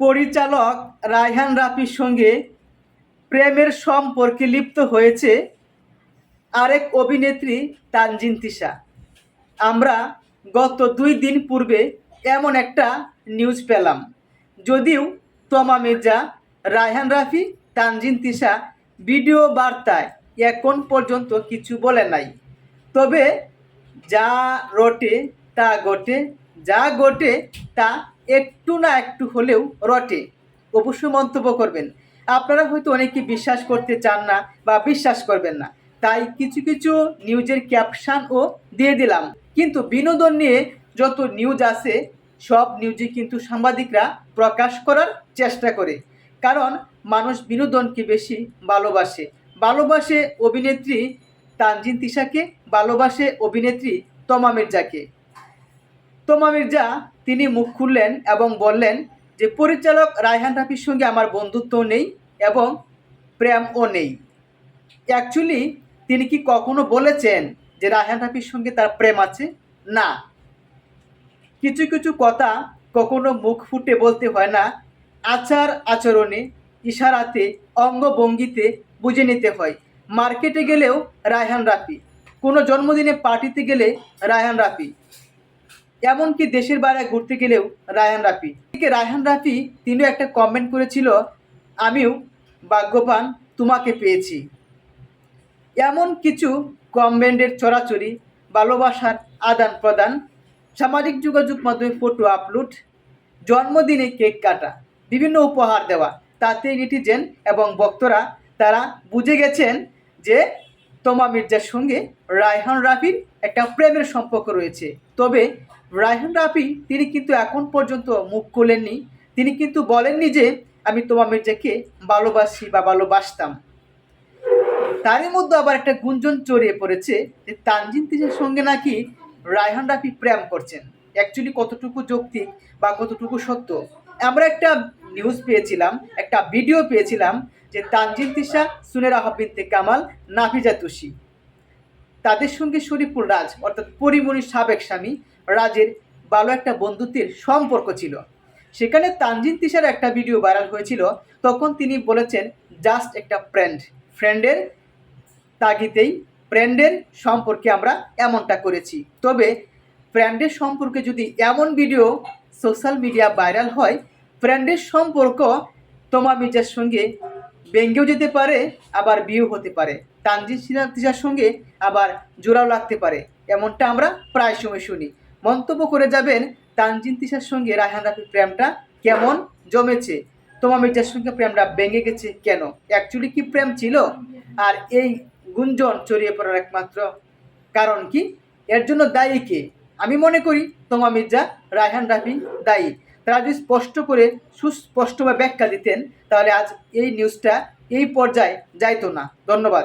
পরিচালক রায়হান রাফির সঙ্গে প্রেমের সম্পর্কে লিপ্ত হয়েছে আরেক অভিনেত্রী তানজিন তিশা। আমরা গত দুই দিন পূর্বে এমন একটা নিউজ পেলাম, যদিও তমা মির্জা, রায়হান রাফি, তানজিন তিশা ভিডিও বার্তায় এখন পর্যন্ত কিছু বলে নাই। তবে যা রটে তা ঘটে, যা ঘটে তা একটু না একটু হলেও রটে। অবশ্যই মন্তব্য করবেন। আপনারা হয়তো অনেকে বিশ্বাস করতে চান না বা বিশ্বাস করবেন না। তাই কিছু কিছু নিউজের ক্যাপশনও দিয়ে দিলাম। কিন্তু বিনোদন নিয়ে যত নিউজ আছে, সব নিউজই কিন্তু সাংবাদিকরা প্রকাশ করার চেষ্টা করে। কারণ মানুষ বিনোদনকে বেশি ভালোবাসে। ভালোবাসে অভিনেত্রী তানজিন তিশাকে, ভালোবাসে অভিনেত্রী তমা মির্জাকে। তমা মির্জা তিনি মুখ খুললেন এবং বললেন যে, পরিচালক রায়হান রাফির সঙ্গে আমার বন্ধুত্ব নেই এবং প্রেমও নেই। অ্যাকচুয়ালি তিনি কি কখনো বলেছেন যে, রায়হান রাফির সঙ্গে তার প্রেম আছে? না। কিছু কিছু কথা কখনো মুখ ফুটে বলতে হয় না। আচার আচরণে, ইশারাতে, অঙ্গভঙ্গিতে বুঝে নিতে হয়। মার্কেটে গেলেও রায়হান রাফি। কোনো জন্মদিনে পার্টিতে গেলে রায়হান রাফি। এমনকি দেশের বাইরে ঘুরতে গেলেও রায়হান রাফি। এদিকে রায়হান রাফি, তিনিও একটা কমেন্ট করেছিল, আমিও ভাগ্যবান, তোমাকে পেয়েছি। এমন কিছু কমেন্টের চড়াচড়ি, ভালোবাসার আদান প্রদান, সামাজিক যোগাযোগ মাধ্যমে ফটো আপলোড জন্মদিনে কেক কাটা, বিভিন্ন উপহার দেওয়া তাতে নেটিজেন এবং বক্তরা তারা বুঝে গেছেন যে তোমা মির্জার সঙ্গে রায়হান রাফির একটা প্রেমের সম্পর্ক রয়েছে। তবে রায়হান রাফি, তিনি কিন্তু এখন পর্যন্ত মুখ খোলেননি। তিনি কিন্তু বলেননি যে, আমি তোমা মির্জাকে ভালোবাসি বা ভালোবাসতাম। তারই মধ্যে আবার একটা গুঞ্জন চড়িয়ে পড়েছে যে, তানজিন তিসের সঙ্গে নাকি রায়হান রাফি প্রেম করছেন। অ্যাকচুয়ালি কতটুকু যৌক্তিক বা কতটুকু সত্য? আমরা একটা নিউজ পেয়েছিলাম, একটা ভিডিও পেয়েছিলাম যে তানজিন তিশা, সুনের আহবিনতে কামাল, নাফিজা তুষি তাদের সঙ্গে শরীফুল রাজ, অর্থাৎ পরিমণির সাবেক স্বামী, রাজের ভালো একটা বন্ধুত্বের সম্পর্ক ছিল। সেখানে তানজিন তিশার একটা ভিডিও ভাইরাল হয়েছিল, তখন তিনি বলেছেন জাস্ট একটা ফ্রেন্ড ফ্রেন্ডের তাগিতেই ফ্রেন্ডের সম্পর্কে আমরা এমনটা করেছি। তবে ফ্রেন্ডের সম্পর্কে যদি এমন ভিডিও সোশ্যাল মিডিয়া ভাইরাল হয় ফ্রেন্ডের সম্পর্ক তোমা মির্জার সঙ্গে ব্যঙ্গেও যেতে পারে, আবার বিয়েও হতে পারে। তানজিন তিশার সঙ্গে আবার জোড়াও লাগতে পারে, এমনটা আমরা প্রায় সময় শুনি। মন্তব্য করে যাবেন তানজিন তিশার সঙ্গে রায়হান রাফির প্রেমটা কেমন জমেছে? তোমা মির্জার সঙ্গে প্রেমটা ভেঙে গেছে কেন? অ্যাকচুয়ালি কি প্রেম ছিল? আর এই গুঞ্জন ছড়িয়ে পড়ার একমাত্র কারণ কি? এর জন্য দায়ী কে? আমি মনে করি তোমা মির্জা রায়হান রাফি দায়ী। তারা যদি স্পষ্ট করে সুস্পষ্টভাবে ব্যাখ্যা দিতেন, তাহলে আজ এই নিউজটা এই পর্যায়ে যাইতো না। ধন্যবাদ।